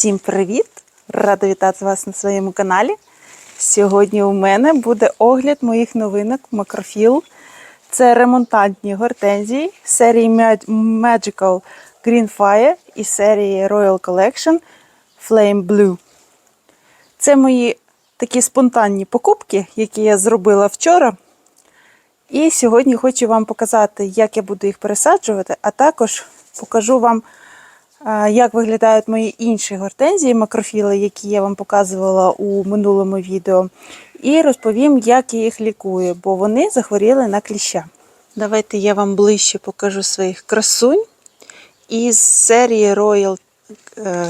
Всім привіт! Рада вітати вас на своєму каналі. Сьогодні у мене буде огляд моїх новинок Макрофіл. Це ремонтантні гортензії серії Magical Green Fire і серії Royal Collection Flame Blue. Це мої такі спонтанні покупки, які я зробила вчора. І сьогодні хочу вам показати, як я буду їх пересаджувати, а також покажу вам, як виглядають мої інші гортензії, макрофіли, які я вам показувала у минулому відео. І розповім, як я їх лікую, бо вони захворіли на кліща. Давайте я вам ближче покажу своїх красунь. Із серії Royal, е,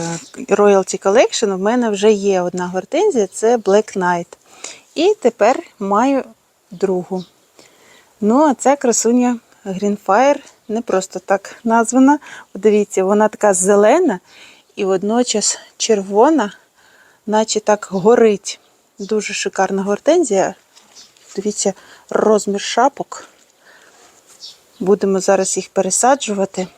Royalty Collection в мене вже є одна гортензія, це Black Knight. І тепер маю другу. Ну, а ця красуня Greenfire не просто так названа. Дивіться, вона така зелена і водночас червона, наче так горить. Дуже шикарна гортензія. Дивіться, розмір шапок. Будемо зараз їх пересаджувати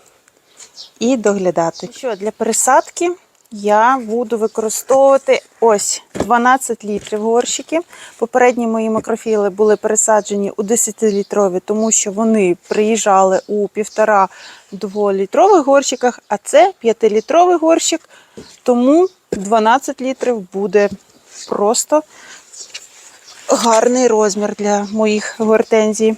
і доглядати. Що для пересадки я буду використовувати ось 12 літрів горщики. Попередні мої макрофіли були пересаджені у 10-літрові, тому що вони приїжджали у 1,5-2 літрових горщиках, а це 5-літровий горщик, тому 12 літрів буде просто гарний розмір для моїх гортензій.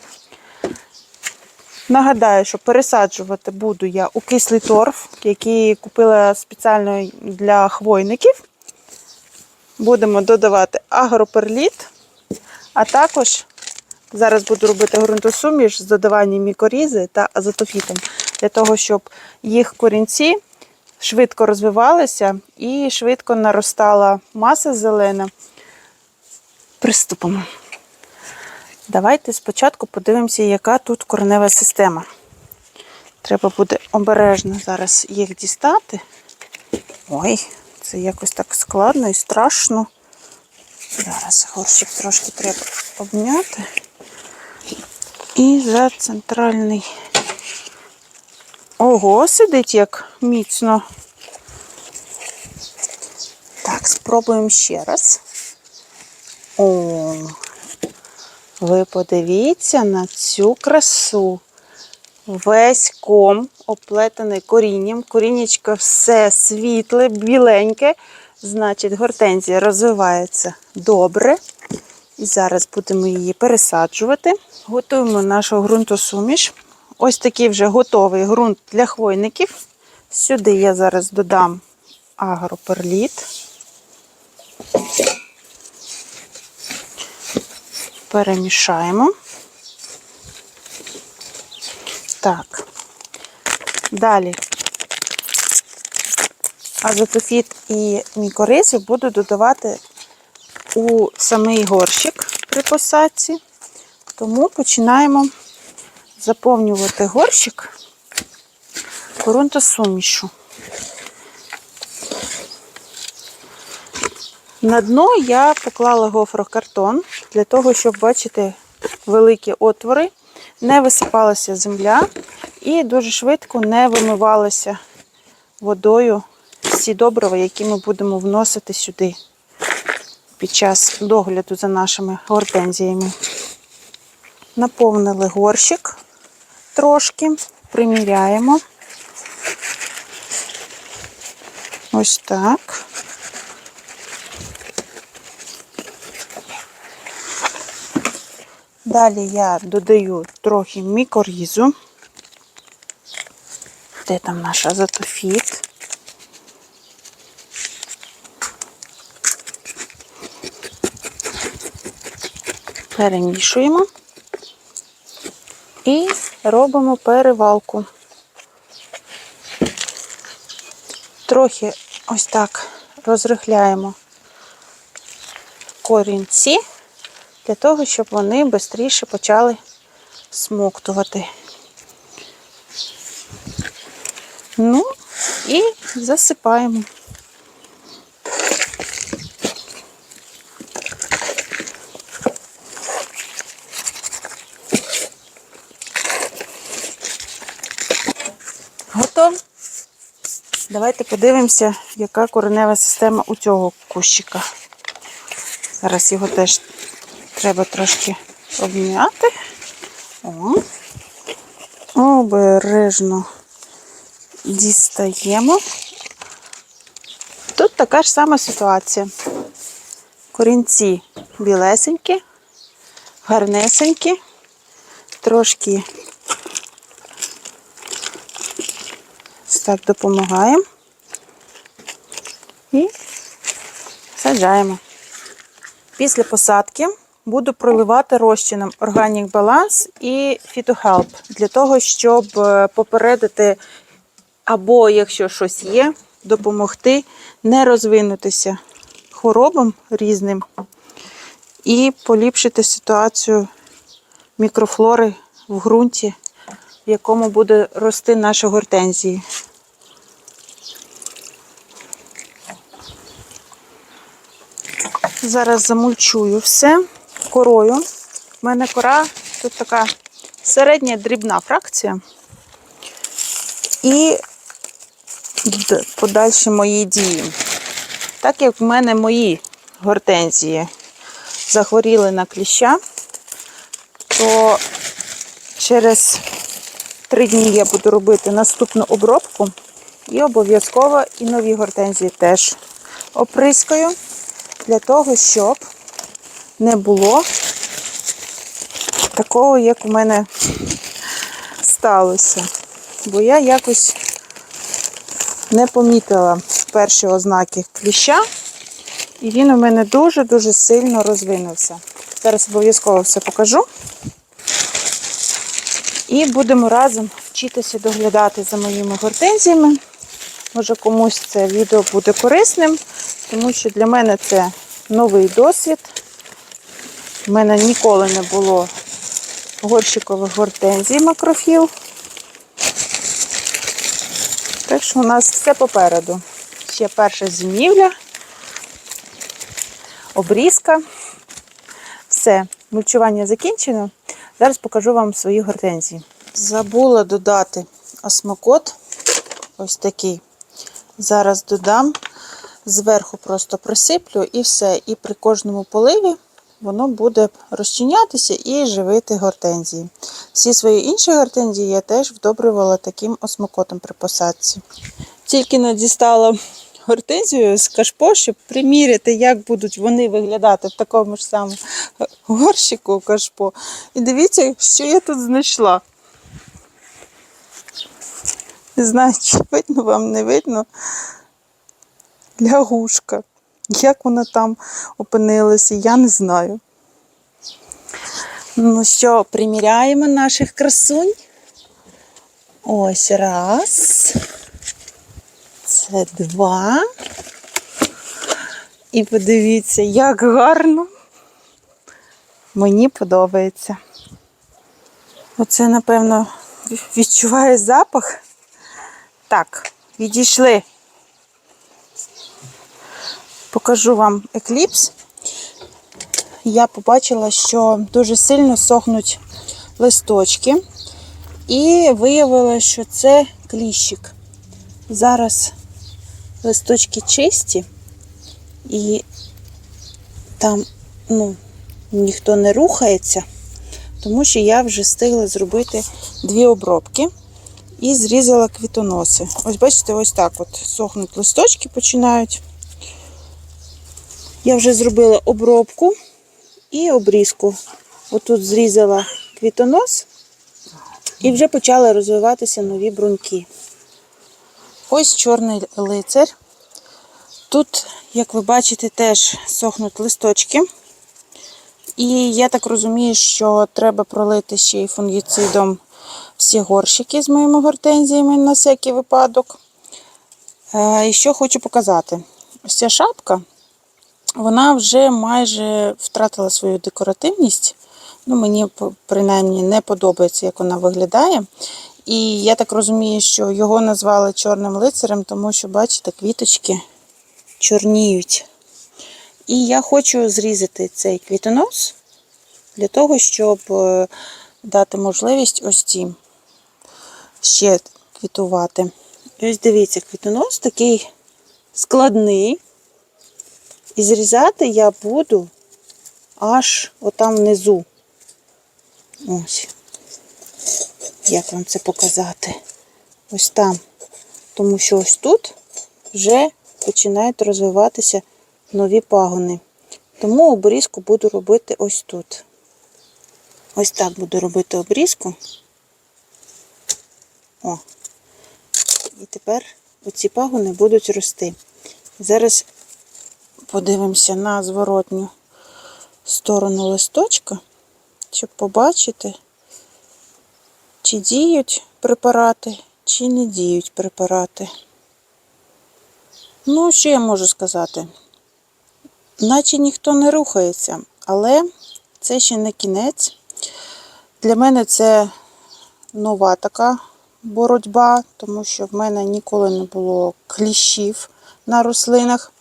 Нагадаю, що пересаджувати буду я у кислий торф, який купила спеціально для хвойників. Будемо додавати агроперліт, а також зараз буду робити ґрунтосуміш з додаванням мікорізи та азотофітом, для того, щоб їх корінці швидко розвивалися і швидко наростала маса зелена. Приступимо. Давайте спочатку подивимося, яка тут коренева система. Треба буде обережно зараз їх дістати. Ой, це якось так складно і страшно. Зараз горщик трошки треба обняти. І за центральний. Ого, сидить як міцно. Так, спробуємо ще раз. О, ви подивіться на цю красу. Весь ком оплетений корінням. Коріннячко все світле, біленьке. Значить, гортензія розвивається добре. І зараз будемо її пересаджувати. Готуємо нашу ґрунтосуміш. Ось такий вже готовий ґрунт для хвойників. Сюди я зараз додам агроперліт. Перемішаємо. Так. Далі азотофіт і мікоризу буду додавати у самий горщик при посадці. Тому починаємо заповнювати горщик ґрунтосумішу. На дно я поклала гофрокартон для того, щоб бачити великі отвори, не висипалася земля і дуже швидко не вимивалася водою всі добрива, які ми будемо вносити сюди під час догляду за нашими гортензіями. Наповнили горщик трошки, приміряємо. Ось так. Далі я додаю трохи мікорізу. Де там наш азотофіт? Перемішуємо і робимо перевалку. Трохи ось так розрихляємо корінці для того, щоб вони швидше почали смоктувати. Ну і засипаємо. Готово. Давайте подивимося, яка коренева система у цього кущика. Зараз його теж треба трошки обм'яти. О. Обережно дістаємо. Тут така ж сама ситуація. Корінці білесенькі, гарнесенькі, трошки так допомагаємо і саджаємо. Після посадки буду проливати розчином Organic Balance і PhytoHelp для того, щоб е, попередити, або якщо щось є, допомогти не розвинутися хворобам різним і поліпшити ситуацію мікрофлори в ґрунті, в якому буде рости наші гортензії. Зараз замульчую все корою. У мене кора тут така середня дрібна фракція. І подальші мої дії. Так як в мене мої гортензії захворіли на кліща, то через три дні я буду робити наступну обробку. І обов'язково і нові гортензії теж оприскаю для того, щоб не було такого, як у мене сталося. Бо я якось не помітила перші ознаки кліща, і він у мене дуже-дуже сильно розвинувся. Зараз обов'язково все покажу. І будемо разом вчитися доглядати за моїми гортензіями. Може комусь це відео буде корисним, тому що для мене це новий досвід. У мене ніколи не було горщикових гортензій макрофіл. Так що у нас все попереду. Ще перша зимівля, обрізка. Все, мульчування закінчено. Зараз покажу вам свої гортензії. Забула додати осмокот. Ось такий. Зараз додам, зверху просто присиплю і все. І при кожному поливі воно буде розчинятися і живити гортензії. Всі свої інші гортензії я теж вдобрювала таким осмокотом при посадці. Тільки не дістала гортензію з кашпо, щоб приміряти, як будуть вони виглядати в такому ж самому горщику кашпо. І дивіться, що я тут знайшла. Не видно вам, не видно. Лягушка. Як вона там опинилася, я не знаю. Ну що, приміряємо наших красунь. Ось раз. Це два. І подивіться, як гарно. Мені подобається. Оце, напевно, відчуваю запах. Так, відійшли. Покажу вам екліпс. Я побачила, що дуже сильно сохнуть листочки. І виявила, що це кліщик. Зараз листочки чисті, і там ну, ніхто не рухається, тому що я вже встигла зробити дві обробки і зрізала квітоноси. Ось бачите, ось так от сохнуть листочки починають. Я вже зробила обробку і обрізку. Отут зрізала квітонос і вже почали розвиватися нові бруньки. Ось чорний лицар. Тут, як ви бачите, теж сохнуть листочки. І я так розумію, що треба пролити ще й фунгіцидом всі горщики з моїми гортензіями на всякий випадок. Е, І що хочу показати. Ось ця шапка, вона вже майже втратила свою декоративність. Ну, мені принаймні не подобається, як вона виглядає. І я так розумію, що його назвали чорним лицарем, тому що, бачите, квіточки чорніють. І я хочу зрізати цей квітонос для того, щоб е, дати можливість ось цим ще квітувати. І ось дивіться, квітонос такий складний. І зрізати я буду аж отам внизу. Ось. Як вам це показати? Ось там. Тому що ось тут вже починають розвиватися нові пагони. Тому обрізку буду робити ось тут. Ось так буду робити обрізку. О. І тепер оці пагони будуть рости. Зараз подивимося на зворотню сторону листочка, щоб побачити, чи діють препарати, чи не діють препарати. Ну, що я можу сказати? Наче ніхто не рухається, але це ще не кінець. Для мене це нова така боротьба, тому що в мене ніколи не було кліщів на рослинах.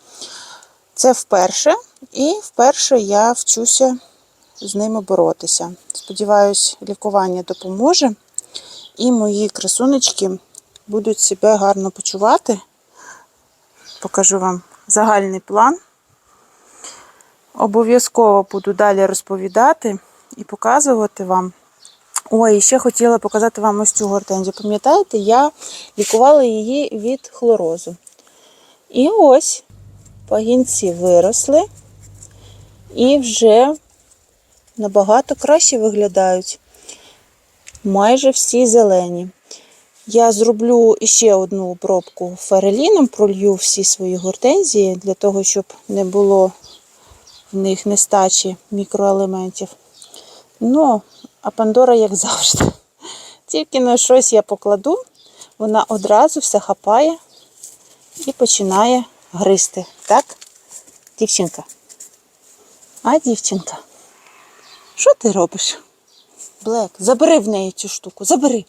Це вперше, і вперше я вчуся з ними боротися. Сподіваюсь, лікування допоможе, і мої красунечки будуть себе гарно почувати. Покажу вам загальний план. Обов'язково буду далі розповідати і показувати вам. Ой, ще хотіла показати вам ось цю гортензію. Пам'ятаєте, я лікувала її від хлорозу. І ось пагінці виросли і вже набагато краще виглядають. Майже всі зелені. Я зроблю ще одну обробку фереліном, пролью всі свої гортензії для того, щоб не було в них нестачі мікроелементів. Ну, а Пандора, як завжди. Тільки на щось я покладу, вона одразу все хапає і починає гризти. Так, дівчинка? А, дівчинка? Що ти робиш? Блек, забери в неї цю штуку, забери.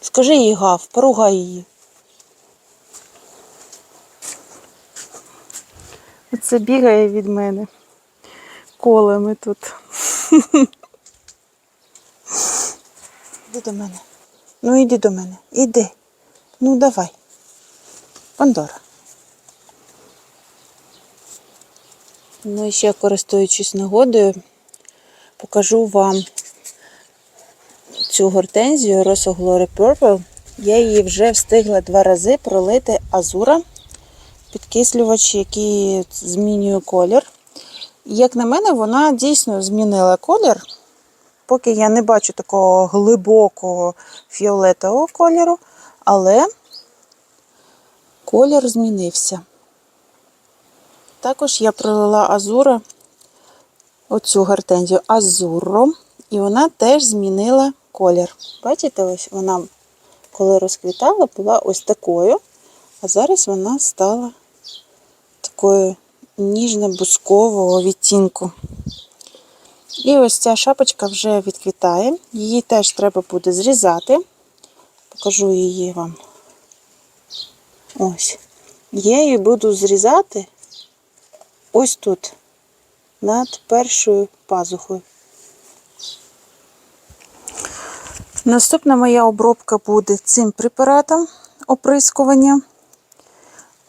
Скажи їй гав, поругай її. Оце бігає від мене колами тут. Іди до мене. Ну іди до мене. Іди. Ну давай. Пандора. Ну і ще користуючись нагодою, покажу вам цю гортензію Rosa Glory Purple. Я її вже встигла два рази пролити азура, підкислювач, який змінює колір. Як на мене, вона дійсно змінила колір. Поки я не бачу такого глибокого фіолетового кольору, але колір змінився. Також я пролила азура, оцю гортензію азуром, і вона теж змінила колір. Бачите, ось вона, коли розквітала, була ось такою, а зараз вона стала такою ніжно-бускового відтінку. І ось ця шапочка вже відквітає. Її теж треба буде зрізати. Покажу її вам. Ось. Я її буду зрізати ось тут, над першою пазухою. Наступна моя обробка буде цим препаратом оприскування.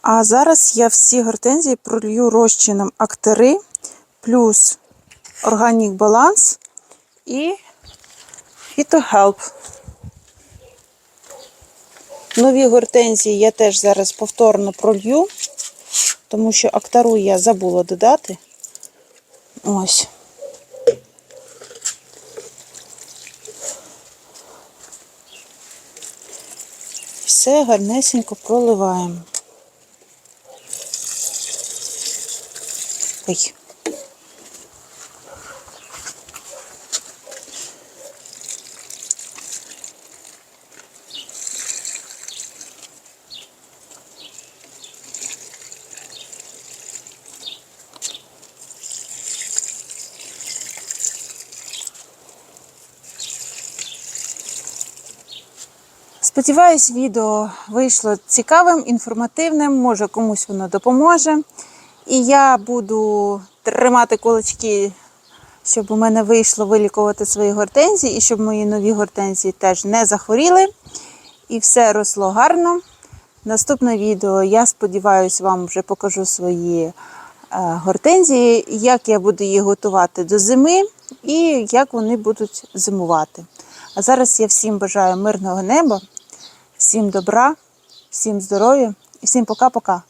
А зараз я всі гортензії пролью розчином актери плюс органік баланс і фітохелп. Нові гортензії я теж зараз повторно пролью, тому що актару я забула додати. Ось. Все гарнесенько проливаємо. Ой. Сподіваюсь, відео вийшло цікавим, інформативним, може комусь воно допоможе. І я буду тримати кулачки, щоб у мене вийшло вилікувати свої гортензії і щоб мої нові гортензії теж не захворіли. і все росло гарно. Наступне відео, я сподіваюся, вам вже покажу свої е, гортензії, як я буду їх готувати до зими і як вони будуть зимувати. А зараз я всім бажаю мирного неба, всім добра, всім здоров'я і всім пока-пока.